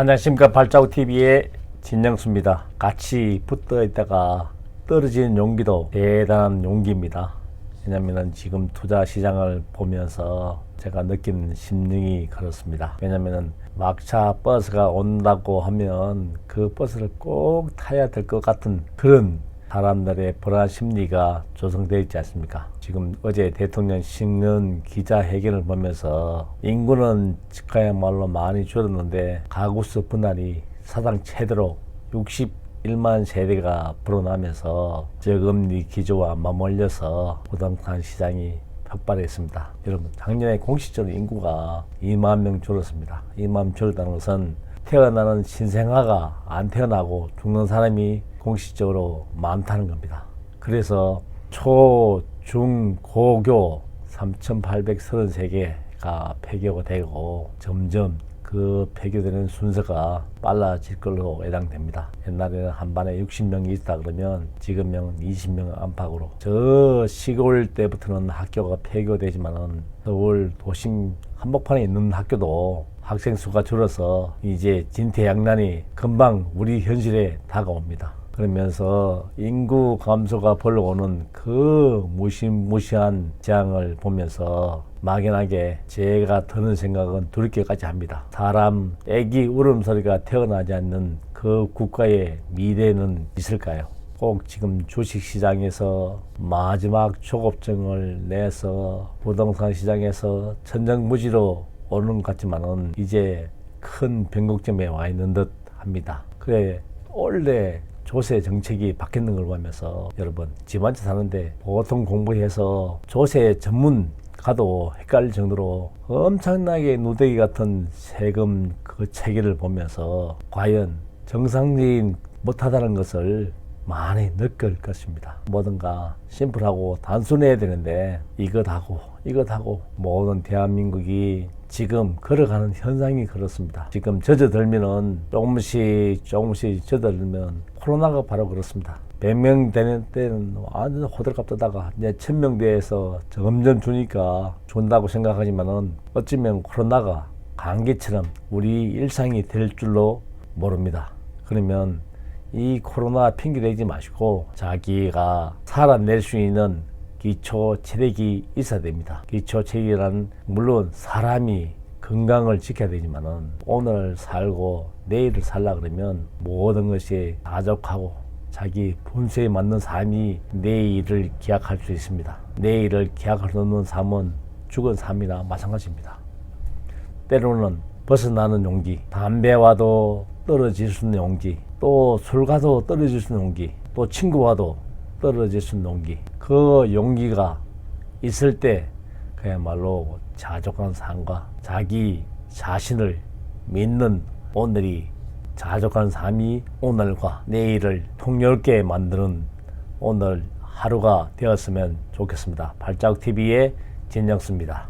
안녕하십니까 발자국 TV의 진영수입니다. 같이 붙어 있다가 떨어지는 용기도 대단한 용기입니다. 왜냐하면 지금 투자 시장을 보면서 제가 느낀 심령이 그렇습니다. 왜냐하면 막차 버스가 온다고 하면 그 버스를 꼭 타야 될 것 같은 그런 사람들의 불안 심리가 조성되어 있지 않습니까? 지금 어제 대통령 신년 기자회견을 보면서 인구는 그야말로 많이 줄었는데 가구수 분할이 사상 최대로 61만 세대가 불어나면서 저금리 기조와 맞물려서 부동산 시장이 폭발했습니다. 여러분 작년에 공식적으로 인구가 2만 명 줄었습니다. 2만 명 줄었다는 것은 태어나는 신생아가 안 태어나고 죽는 사람이 공식적으로 많다는 겁니다. 그래서 초, 중, 고교 3,833개가 폐교가 되고 점점 그 폐교되는 순서가 빨라질 걸로 예상됩니다. 옛날에는 한 반에 60명이 있다 그러면 지금은 20명 안팎으로 저 시골 때부터는 학교가 폐교되지만은 서울 도심 한복판에 있는 학교도 학생 수가 줄어서 이제 진퇴양난이 금방 우리 현실에 다가옵니다. 그러면서 인구 감소가 벌러오는 그 무시무시한 재앙을 보면서 막연하게 제가 드는 생각은 두렵게까지 합니다. 사람 애기 울음소리가 태어나지 않는 그 국가의 미래는 있을까요? 꼭 지금 주식시장에서 마지막 조급증을 내서 부동산 시장에서 천정무지로 오는 것 같지만은 이제 큰 변곡점에 와 있는 듯 합니다. 그래 원래 조세 정책이 바뀌는 걸 보면서 여러분 집한채 사는데 보통 공부해서 조세 전문 가도 헷갈릴 정도로 엄청나게 누대기 같은 세금 그 체계를 보면서 과연 정상적인 못하다는 것을 많이 느낄 것입니다. 뭐든가 심플하고 단순해야 되는데 이것하고 이것하고 모든 대한민국이 지금 걸어가는 현상이 그렇습니다. 지금 젖어들면은 조금씩 조금씩 젖어들면 코로나가 바로 그렇습니다. 100명 되는 때는 완전 호들갑 떠다가 이제 1000명 대해서 점점 주니까 준다고 생각하지만은 어쩌면 코로나가 감기처럼 우리 일상이 될 줄로 모릅니다. 그러면 이 코로나 핑계 대지 마시고 자기가 살아낼 수 있는 기초 체력이 있어야 됩니다. 기초 체력이란 물론 사람이 건강을 지켜야 되지만은 오늘 살고 내일을 살라 그러면 모든 것이 가족하고 자기 본세에 맞는 삶이 내일을 기약할 수 있습니다. 내일을 기약할 수 없는 삶은 죽은 삶이나 마찬가지입니다. 때로는 벗어나는 용기, 담배와도 떨어질 수 있는 용기, 또 술과도 떨어질 수 있는 용기, 또 친구와도 떨어질 수 있는 용기. 그 용기가 있을 때 그야말로 자족한 삶과 자기 자신을 믿는 오늘이 자족한 삶이 오늘과 내일을 통렬게 만드는 오늘 하루가 되었으면 좋겠습니다. 발자국 TV의 진정수입니다.